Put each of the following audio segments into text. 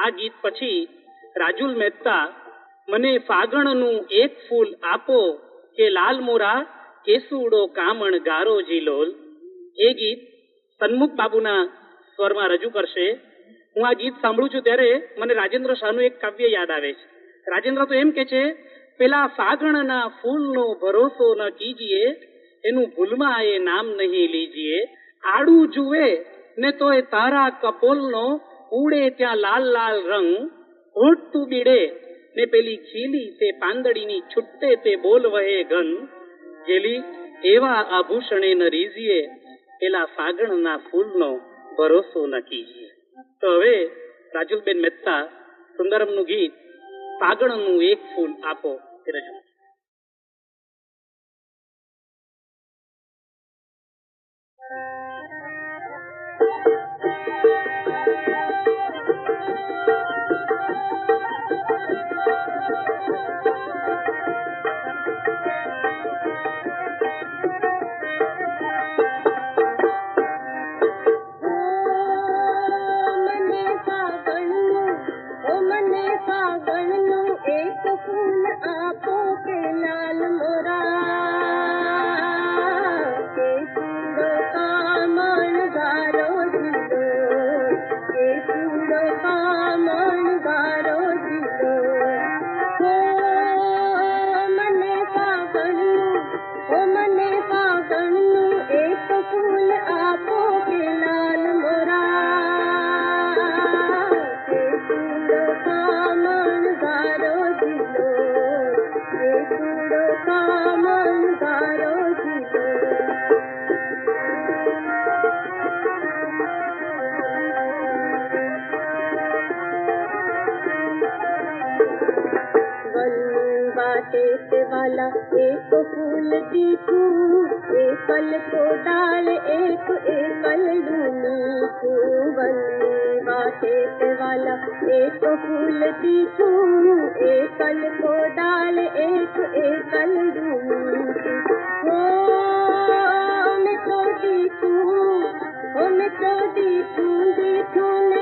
આ ગીત પછી રાજુલ મહેતા, મને ફાગણનું એક ફૂલ આપો કે લાલ મોરા કેસુડો કામણ ગારો જીલોલ એ ગીત સન્મુખ બાબુના સ્વરમાં રજૂ કરશે. હું આ ગીત સાંભળું છું ત્યારે મને રાજેન્દ્ર શાહનું એક કાવ્ય યાદ આવે છે. રાજેન્દ્ર તો એમ કે છે, પેલા ફાગણના ફૂલનો ભરોસો ન કીજીએ, એનું ભૂલમાં એ નામ નહીં લીજીએ. આડું જુએ ને તો એ તારા કપોલનો ઉડે ત્યાં લાલ લાલ રંગ ઓઢતું બીડે, ને પેલી ખીલી તે પાંદડીની છુટ્ટે તે બોલ ઘન. જેલી, એવા આભૂષણે ન રીઝીએ પેલા ફાગણના ફૂલનો ભરોસો ન કીજીએ તો હવે રાજુલબેન મહેતા સુંદરમનું ગીત, ફાગણનું એક ફૂલ આપો રજૂ. टेट वाला एक फूल की तू एक फल को डाल एक एक फल ढूंढ खेत वाला एक फूल की चू एक कल को डाल एक एकल कल मैं तो दी तू ओ मैं तो दी तू दी तूने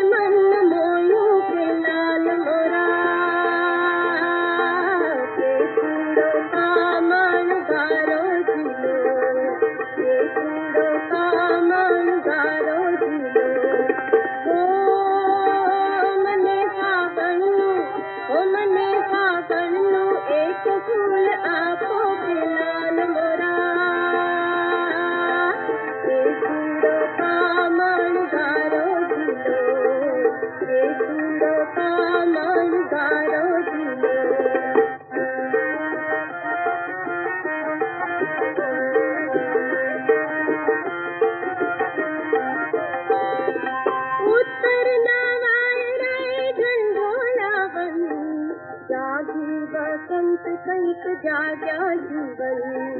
संत जाजा झूबली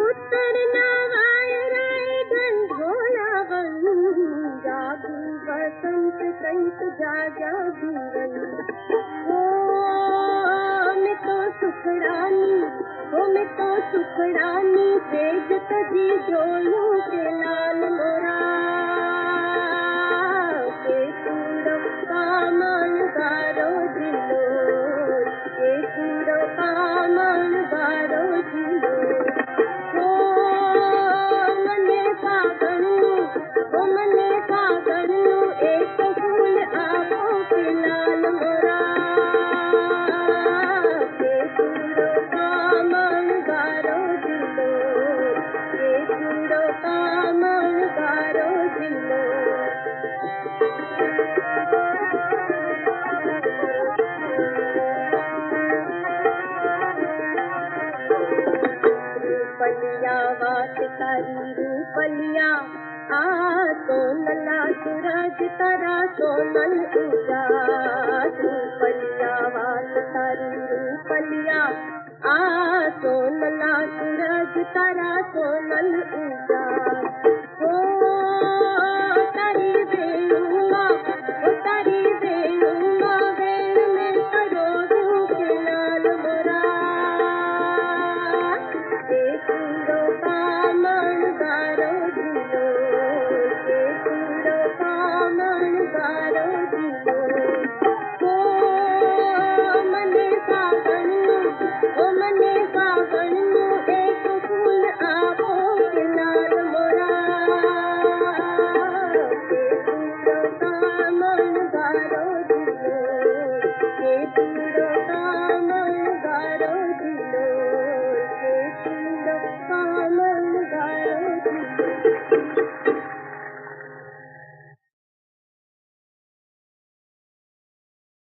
उत्तर वारी जा बसंत सत जा झूबली ओम त सुखराली ओम जोलू के लाल मोरा। सूरज तरा सोमल ऊजा पलिया वाल पलिया आ सोमला सूरज तरा सोमल ऊजा